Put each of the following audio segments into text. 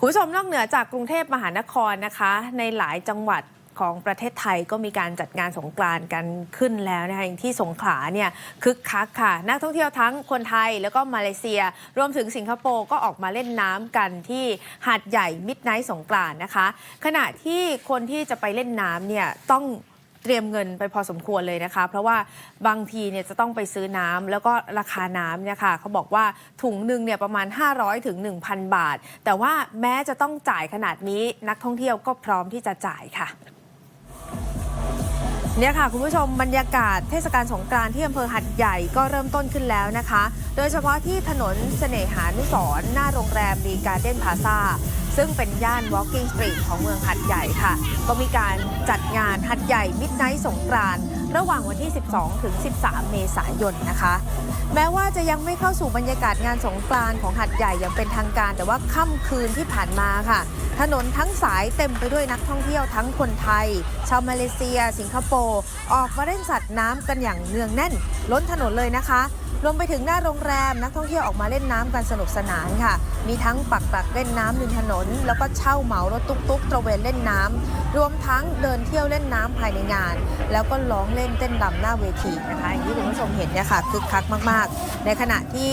คุณผู้ชมนอกเหนือจากกรุงเทพมหานครนะคะ ในหลายจังหวัดของประเทศไทยก็มีการจัดงานสงกรานต์กันขึ้นแล้วนะคะอย่างที่สงขลาเนี่ยคึกคักค่ะ นักท่องเที่ยวทั้งคนไทยแล้วก็มาเลเซีย รวมถึงสิงคโปร์ก็ออกมาเล่นน้ำกันที่หาดใหญ่มิดไนท์สงกรานต์นะคะ ขณะที่คนที่จะไปเล่นน้ำเนี่ยต้อง เตรียมเงินไปพอสมควรเลยนะคะ เพราะว่าบางทีเนี่ยจะต้องไปซื้อน้ำแล้วก็ราคาน้ำเนี่ยค่ะเขาบอกว่าถุงหนึ่งเนี่ยประมาณ 500ถึง1,000 บาท แต่ว่าแม้จะต้องจ่ายขนาดนี้นักท่องเที่ยวก็พร้อมที่จะจ่ายค่ะเนี่ยค่ะ คุณผู้ชมบรรยากาศเทศกาลสงกรานต์ที่อำเภอหัดใหญ่ก็เริ่มต้นขึ้นแล้วนะคะ โดยเฉพาะที่ถนนเสน่หานุสรหน้าโรงแรมดีการ์เด้นพาซาซึ่งเป็นย่าน Walking Street ของเมืองหัดใหญ่ค่ะ ก็มีการจัดงานหัดใหญ่มิดไนท์สงกรานต์ระหว่างวันที่ 12 ถึง 13 เมษายนนะคะ แม้ว่าจะยังไม่เข้าสู่บรรยากาศงานสงกรานต์ของหัดใหญ่อย่างเป็นทางการ แต่ว่าค่ำคืนที่ผ่านมาค่ะ ถนนทั้งสายเต็มไปด้วยนักท่องเที่ยวทั้งคนไทย ชาวมาเลเซีย สิงคโปร์ ออกมาเล่นสัตว์น้ำกันอย่างเนืองแน่น ล้นถนนเลยนะคะ รวมไปถึงหน้าโรงแรมนักท่องเที่ยวออกมาเล่นน้ำกันสนุกสนานค่ะ มีทั้งปักหลักเล่นน้ำริมถนน แล้วก็เช่าเหมารถตุ๊กๆตระเวนเล่นน้ำรวมทั้งเดินเที่ยวเล่นน้ำภายในงาน แล้วก็ร้องเล่นเต้นรำหน้าเวทีนะคะอย่างที่คุณผู้ชมเห็นเนี่ยค่ะคึกคักมาก ๆ ในขณะที่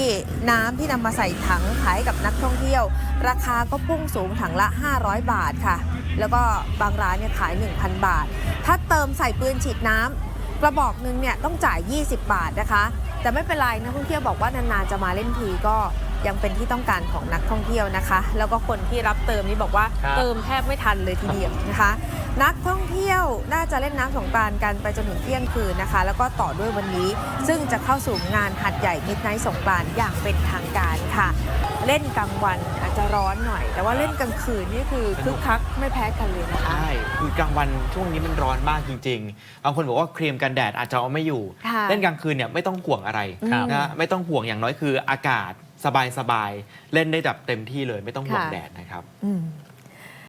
น้ำที่นำมาใส่ถังขายกับนักท่องเที่ยว ราคาก็พุ่งสูงถังละ 500 บาทค่ะ แล้วก็บางร้านเนี่ยขาย 1,000 บาท ถ้าเติมใส่ปืนฉีดน้ำกระบอกหนึ่งเนี่ยต้องจ่าย 20 บาทนะคะ แต่ไม่เป็นไรนักท่องเที่ยวบอกว่านานๆจะมาเล่นทีก็ยังเป็นที่ต้องการของนักท่องเที่ยวนะคะ แล้วก็คนที่รับเติมนี่บอกว่าครับเติมแทบไม่ทันเลยทีเดียวนะคะ นักท่องเที่ยวน่าจะเล่นน้ำสงกรานต์กันไปจนถึงเที่ยงคืนนะคะ แล้วก็ต่อด้วยวันนี้ ซึ่งจะเข้าสู่งานหัดใหญ่มิดไนท์สงกรานต์อย่างเป็นทางการค่ะ เล่นกลางวันอาจ จะร้อนหน่อย แต่ว่าเล่นกลางคืนนี่คือคึกคักไม่แพ้กันเลยนะคะ ใช่ คือกลางวันช่วงนี้มันร้อนมากจริงๆ บางคนบอกว่าครีมกันแดดอาจจะเอาไม่อยู่ ค่ะเล่นกลางคืนเนี่ยไม่ต้องห่วงอะไรครับนะไม่ต้องห่วงอย่างน้อยคืออากาศสบายๆ เล่นได้แบบเต็มที่เลยไม่ต้องห่วงค่ะ แดดนะครับ อืม